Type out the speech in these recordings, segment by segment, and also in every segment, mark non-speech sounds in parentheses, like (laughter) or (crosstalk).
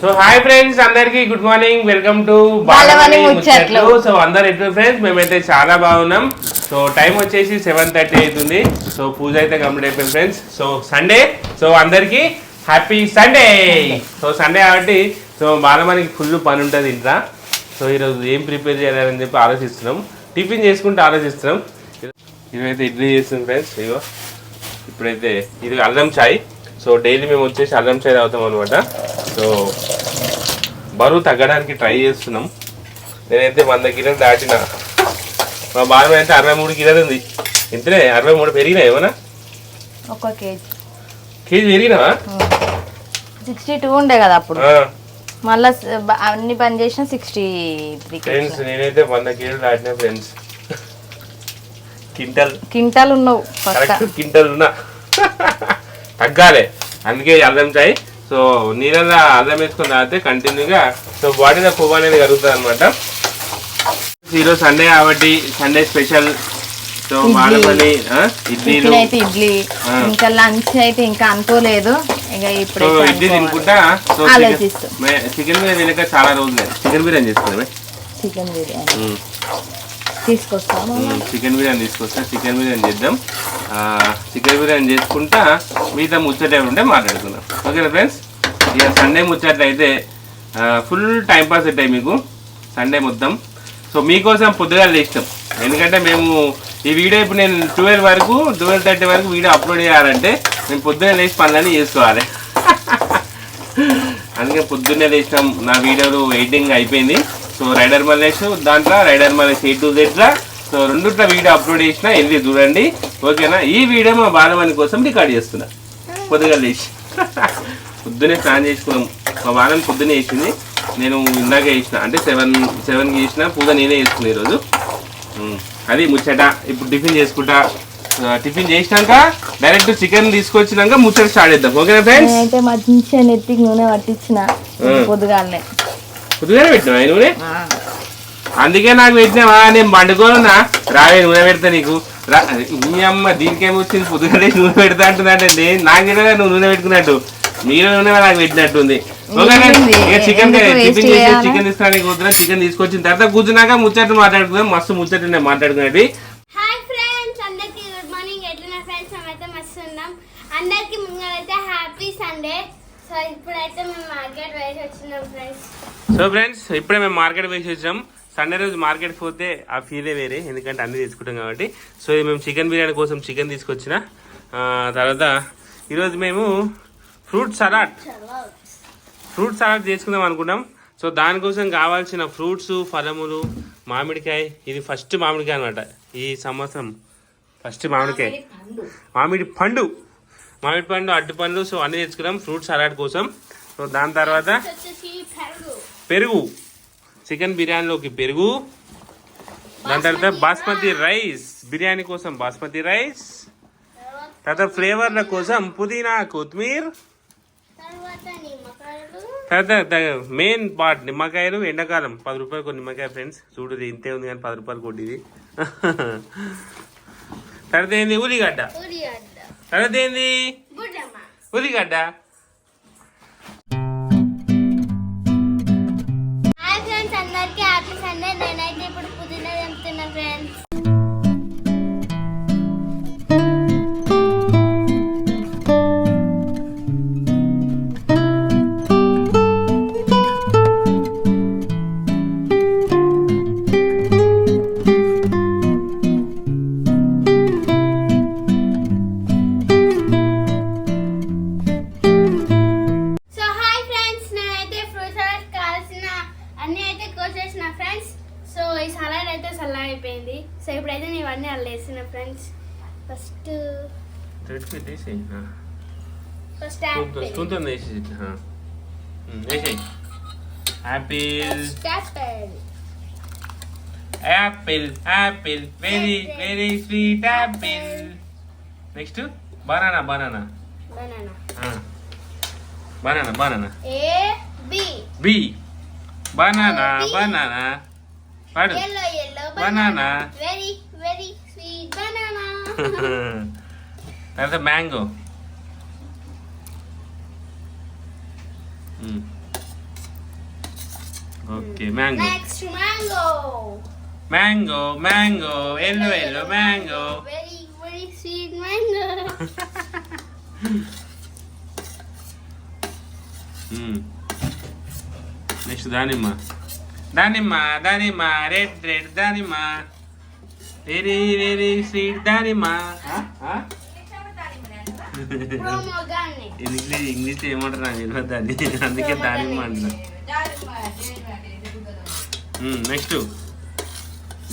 So hi friends అందరికి good morning welcome to Balamani ముచ్చట్లు. So అందరు ఎట్లు ఫ్రెండ్స్ మేమైతే చాలా బాగున్నాం. సో టైం వచ్చేసి సెవెన్ థర్టీ అవుతుంది సో పూజ అయితే కంప్లీట్ అయిపోయింది ఫ్రెండ్స్ సో సండే సో అందరికి హ్యాపీ సండే సో సండే కాబట్టి సో బాలమణికి ఫుల్ పని ఉంటుంది ఇంట్లో సో ఈరోజు ఏం ప్రిపేర్ చేయాలని చెప్పి ఆలోచిస్తున్నాం. టిఫిన్ చేసుకుంటూ ఆలోచిస్తున్నాం. ఇదైతే ఇడ్లీ చేస్తుంది ఫ్రెండ్స్ ఇగో ఇప్పుడైతే ఇది అల్లం చాయ్. సో డైలీ మేము వచ్చేసి అల్లం చాయ్ తాగుతాం అనమాట సో బరువు తగ్గడానికి ట్రై చేస్తున్నాం. నేనైతే వంద కిలోలు దాటిన. మా బాలం అయితే అరవై మూడు కిలోలు ఉంది. ఇంతనే అరవై మూడు పెరిగినా ఏమన్నా? ఒక కేజీ. కేజీ పెరిగినావా? సిక్స్టీ టూ ఉండే కదా అప్పుడు. మళ్ళా అన్ని పని చేసిన సిక్స్టీ ఫ్రెండ్స్ నేనైతే వంద కిలోలు దాటిన ఫ్రెండ్స్. కింటల్. క్వింటాల్ ఉన్నావు కింటల్ ఉన్నా తగ్గాలి. అందుకే అల్లం చాయ్ సో నీళ్ళలో అల్లం వేసుకొని తాగితే కంటిన్యూగా సో బాడీలో కొవ్వు అనేది కలుగుతుంది అనమాట ఈరోజు సండే కాబట్టి Sunday special so idli. Madapalli tiffin అయితే ఇడ్లీ. ఇంకా లంచ్ అయితే ఇంకా అనుకోలేదు. ఇక ఇప్పుడైతే ఇడ్లీ. తినుకుంటా? సో. చికెన్ బిర్యానీ తినక చాలా రోజులు చికెన్ బిర్యానీ చేసుకున్నామే చికెన్ బిర్యానీ. తీసుకొస్తాము. చికెన్ బిర్యానీ తీసుకొస్తా చికెన్ బిర్యానీ చేద్దాం. చికెన్ బిర్యానీ చేసుకుంటా మిగతా ముచ్చట ఉంటే మాట్లాడుకుందాం. ఓకేనా ఫ్రెండ్స్? ఇక సండే ముచ్చట్లు అయితే ఫుల్ టైంపాస్ అవుతాయి మీకు. సండే మొత్తం. సో మీకోసం పొద్దుగా లేస్తాం ఎందుకంటే మేము ఈ వీడియో ఇప్పుడు నేను ట్వెల్వ్ వరకు ట్వెల్వ్ థర్టీ వరకు వీడియో అప్లోడ్ చేయాలంటే మేము పొద్దున్నే లేచి పనులన్నీ చేసుకోవాలి. (laughs) అందుకే పొద్దున్నే లేచినాం. నా వీడియోలు ఎడిటింగ్ అయిపోయింది. సో రైడర్ మల్లేష్ దాంట్లో రైడర్ మల్లేష్ ఏ టు జెడ్లా. సో రెండుట్ల వీడియో అప్లోడ్ చేసిన వెళ్ళి చూడండి. ఓకేనా? ఈ వీడియో మా బాలమణి కోసం రికార్డ్ చేస్తున్నా. పొద్దుగా లేచి. (laughs) పొద్దునే స్నానం చేసుకున్నాం. మా బాలం పొద్దునే వేసింది నేను ఇందాకే వేసిన అంటే సెవెన్ సెవెన్కి చేసిన పూజ నేనే చేసుకున్నా ఈరోజు. అది ముచ్చట. ఇప్పుడు టిఫిన్ చేసుకుంటా. టిఫిన్ చేసినాక డైరెక్ట్ చికెన్ తీసుకొచ్చినాక ముచ్చట స్టార్ట్ చేద్దాం. ఓకేనా ఫ్రెండ్స్? మంచిగా నెత్తికి నూనె పట్టించిన పొద్దుగాలనే. పొద్దుగానే పెట్టినావా ఈ నూనె? అందుకే నాకు పెట్టినావా? నేను పండుకోనున్నా రావే నూనె పెడతా నీకు. రా మీ అమ్మ దీనికేమో వచ్చింది? పొద్దుగానే నూనె పెడతా అంటుందంటే నేను నాకు తెలియదా నువ్వు నూనె పెట్టుకున్నట్టు. మీరు నూనె నాకు పెట్టినట్టుంది. చికెన్ టిఫిన్ చేసి? చికెన్ తీసుకురానికి వద్దురా చికెన్ తీసుకొచ్చిన తర్వాత కూర్చున్నాక ముచ్చట్లు మాట్లాడుకుందాం. మస్తు ముచ్చట్లు నేను మాట్లాడుకునేది హాయ్ ఫ్రెండ్స్ అందరికి గుడ్ మార్నింగ్ ఎట్లున్న ఫ్రెండ్స్ మేమైతే మస్తు ఉన్నాం. అందరికి ముందరైతే హ్యాపీ సండే సో ఇప్పుడైతే మేము మార్కెట్ వేసి వచ్చినాం ఫ్రెండ్స్ సో ఫ్రెండ్స్ ఇప్పుడే మేము మార్కెట్ వేసి వచ్చాం సండే రోజు మార్కెట్ పోతే ఆ ఫీలే వేరే ఎందుకంటే అన్ని తీసుకుంటాం కాబట్టి. సో ఇది మేము చికెన్ బిర్యానీ కోసం చికెన్ తీసుకొచ్చిన. తర్వాత ఈరోజు మేము ఫ్రూట్ సలాడ్. ఫ్రూట్ సలాడ్ చేసుకుందాం అనుకున్నాం. సో దానికోసం కావాల్సిన ఫ్రూట్స్ ఫలములు మామిడికాయ ఇది ఫస్ట్ మామిడికాయ అనమాట ఈ సంవత్సరం ఫస్ట్ మామిడికాయ. మామిడి పండు. మామిడి పండు అడ్డు పండ్లు సో అన్ని తెచ్చుకున్నాం ఫ్రూట్ సలాడ్ కోసం. సో దాని తర్వాత పెరుగు. చికెన్ బిర్యానీలోకి పెరుగు. దాని తర్వాత బాస్మతి రైస్. బిర్యానీ కోసం బాస్మతి రైస్. తర్వాత ఫ్లేవర్ల కోసం పుదీనా కొత్తిమీర్. తర్వాత మెయిన్ పార్ట్ నిమ్మకాయలు ఎండాకాలం. పది రూపాయలు కొన్ని నిమ్మకాయ ఫ్రెండ్స్. చూడు ఇంతే ఉంది కానీ పది రూపాయలు కొట్టిది. (laughs) తర్వాత ఏంది? ఉల్లిగడ్డ. తర్వాత ఏంది? ఉల్లిగడ్డ. అందరికి హ్యాపీ సండే. నేనైతే ఇప్పుడు పుదీనా తెంపుతున్నా ఫ్రెండ్స్. అన్ని అయితే కోసేసిన ఫ్రెండ్స్. సో ఈ సలాడ్ అయితే చల్లగా అయిపోయింది. సో ఇప్పుడైతే నేను ఇవన్నీ అల్ల వేసిన friends. First. First apple. Apple. Apple. Very very sweet apple. Next banana banana banana banana banana A B B banana banana పాడు yellow yellow Banana. Very very sweet banana తర్వాత mango okay mango next mango mango mango yellow yellow mango very very sweet mango next దానిమ్మ. దానిమ్మ దానిమ్మ red red దానిమ్మ. Very very sweet దానిమ్మ. English English ఏమంటారు నాకు తెలియదు దాన్ని. అందుకే దానిమ్మ అంటున్నా. నెక్స్ట్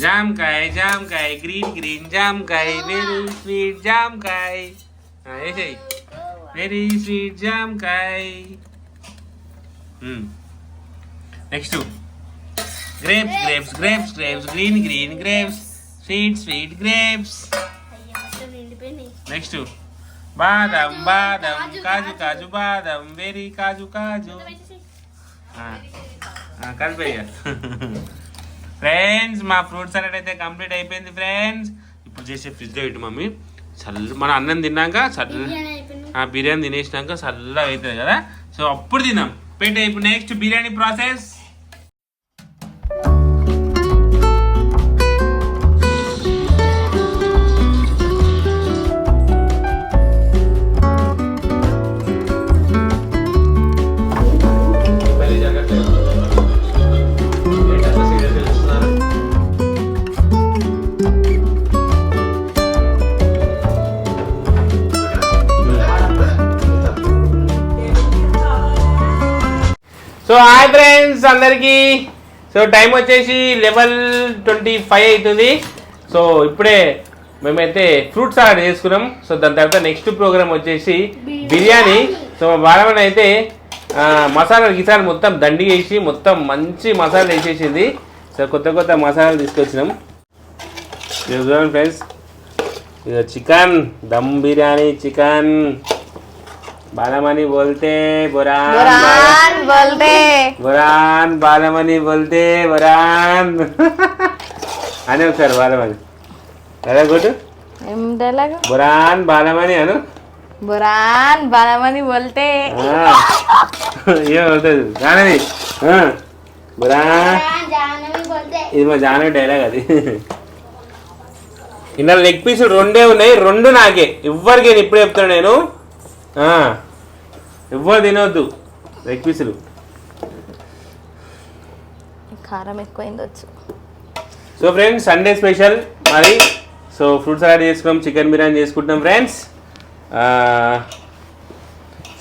జామకాయ జామకాయ గ్రీన్ గ్రీన్ జామకాయ. వెరీ స్వీట్ జామకాయ. వేసేయి వెరీ స్వీట్ జామకాయ. Next. Grapes grapes grapes grapes green green grapes sweet sweet grapes. Next. బాదం బాదం కాజు కాజు బాదం వెరీ కాజు కాజు. కలిపేయ ఫ్రెండ్స్ మా ఫ్రూట్ సలాడ్ అయితే కంప్లీట్ అయిపోయింది ఫ్రెండ్స్. ఇప్పుడు చేసే ఫ్రిడ్జ్లో పెట్టు మమ్మీ. చల్ల మన అన్నం తిన్నాక చల్ల బిర్యానీ తినేసినాక చల్లగా అవుతుంది కదా. సో అప్పుడు తిందాం పెట్టే ఇప్పుడు next biryani process. So hi friends అందరికి. సో టైం వచ్చేసి లెవెల్ ట్వంటీ ఫైవ్ అవుతుంది. సో ఇప్పుడే మేమైతే ఫ్రూట్ సలాడ్ చేసుకున్నాం. సో దాని తర్వాత నెక్స్ట్ ప్రోగ్రామ్ వచ్చేసి బిర్యానీ. సో మా బాలమని అయితే ఆ, మసాలా గిసాలు మొత్తం దండి వేసి మొత్తం మంచి మసాలా వేసేసింది. సో కొత్త కొత్త మసాలాలు తీసుకొచ్చినాం. చూడండి ఫ్రెండ్స్ ఇక చికెన్. దమ్ బిర్యానీ చికెన్. బాలమని బోల్తే బొరాన్ బాల- బురాన్ బోల్తే బొరాన్ బాలమని బోల్తే బొరాన్ అని ఒకసారి బాలమని అదే గుడ్ ఏం డైలాగ్ బొరాన్ బాలమని అను బురాన్ బలమని బోల్తే. ఏం అవుతుంది జానవి. బొరాన్ ఇది మా జానవి డైలాగ్ అది ఇందులో లెగ్ పీసులు రెండే ఉన్నాయి రెండు నాకే ఎవ్వరికి నేను ఇప్పుడే చెప్తాను నేను. ఎవ్వరు తినవద్దు లెగ్ పీసులు కారం ఎక్కువైంది వచ్చు. సో ఫ్రెండ్స్ సండే స్పెషల్ మరి. సో ఫ్రూట్ సలాడ్ చేసుకున్నాం చికెన్ బిర్యానీ చేసుకుంటాం ఫ్రెండ్స్.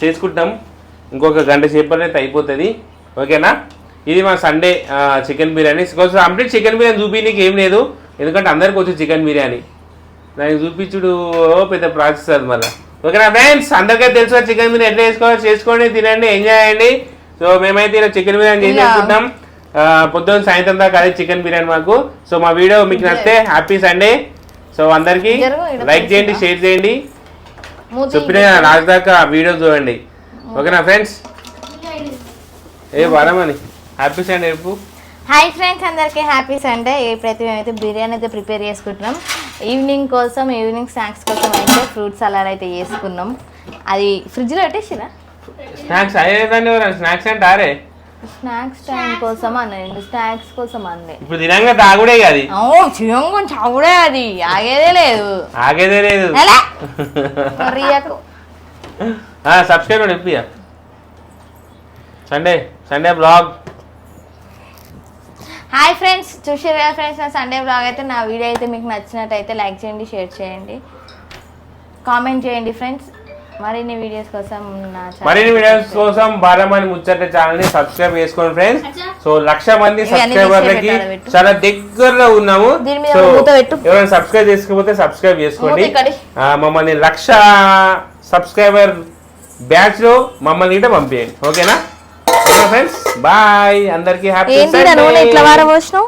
చేసుకుంటాం ఇంకొక గంట సేపట్లో అయితే అయిపోతుంది. ఓకేనా? ఇది మా సండే చికెన్ బిర్యానీ. కొంచెం కంప్లీట్ చికెన్ బిర్యానీ చూపించడానికి ఏం లేదు. ఎందుకంటే అందరికి వచ్చి చికెన్ బిర్యానీ. దానికి చూపించుడు పెద్ద ప్రాసెస్ అది మళ్ళీ. ఓకేనా ఫ్రెండ్స్? అందరికీ తెలుసు చికెన్ బిర్యానీ ఎట్లా చేసుకోవాలి చేసుకోండి తినండి ఎంజాయ్ చేయండి. సో మేమైతే ఇలా చికెన్ బిర్యానీ. చేసుకుంటాం. పొద్దున్న సాయంత్రం దాకా అదే చికెన్ బిర్యానీ మాకు. సో మా వీడియో మీకు నచ్చితే హ్యాపీ సండే. సో అందరికి లైక్ చేయండి. షేర్ చేయండి. చెప్పిన లాస్ట్ దాకా వీడియో చూడండి. ఓకేనా ఫ్రెండ్స్? ఏ వారమని. హ్యాపీ సండే రేపు హాయ్ ఫ్రెండ్స్ అందరికీ హ్యాపీ సండే. ఇప్పుడైతే మేమైతే బిర్యానీ అయితే ప్రిపేర్ చేసుకుంటున్నాం. ఈవినింగ్ కోసం ఈవినింగ్ స్నాక్స్ కోసం అయితే ఫ్రూట్ సలాడ్ అయితే చేసుకున్నాం. అది ఫ్రిడ్జ్లో పెట్టేసిరా? స్నాక్స్ అయ్యేదాన్ని స్నాక్స్ అంటే ఆరే. స్నాక్స్ టైం కోసం అనండి స్నాక్స్ కోసం అండి ఇప్పుడు తినంగా తాగుడే ఓ చిరంగం చవుడే అది. ఆగేదే లేదు. ఆగేదే లేదు. రియకు సబ్స్క్రైబ్ ఎప్పుడు Sunday Sunday blog. Hi friends చూసారు కదా ఫ్రెండ్స్ నా సండే బ్లాగ్ అయితే నా వీడియో అయితే మీకు నచ్చినట్టయితే లైక్ చేయండి షేర్ చేయండి. కామెంట్ చేయండి ఫ్రెండ్స్. మరిన్ని వీడియోస్ కోసం నా మరిన్ని వీడియోస్ కోసం బాలమని ముచ్చట ఛానల్ని సబ్స్క్రైబ్ చేసుకోండి ఫ్రెండ్స్. సో లక్ష మంది సబ్స్క్రైబర్లకి. చాలా దగ్గరలో ఉన్నాము. దీని మీద సో. ఎవరైనా సబ్స్క్రైబ్ చేసుకోకపోతే సబ్స్క్రైబ్ చేసుకోండి. మమ్మల్ని లక్ష సబ్స్క్రైబర్ బ్యాచ్లో మమ్మల్ని ఇట పంపించండి ఓకేనా? Okay friends bye. అందరికి హ్యాపీ ఏంటి నూనె ఇట్లా వారబోసినావు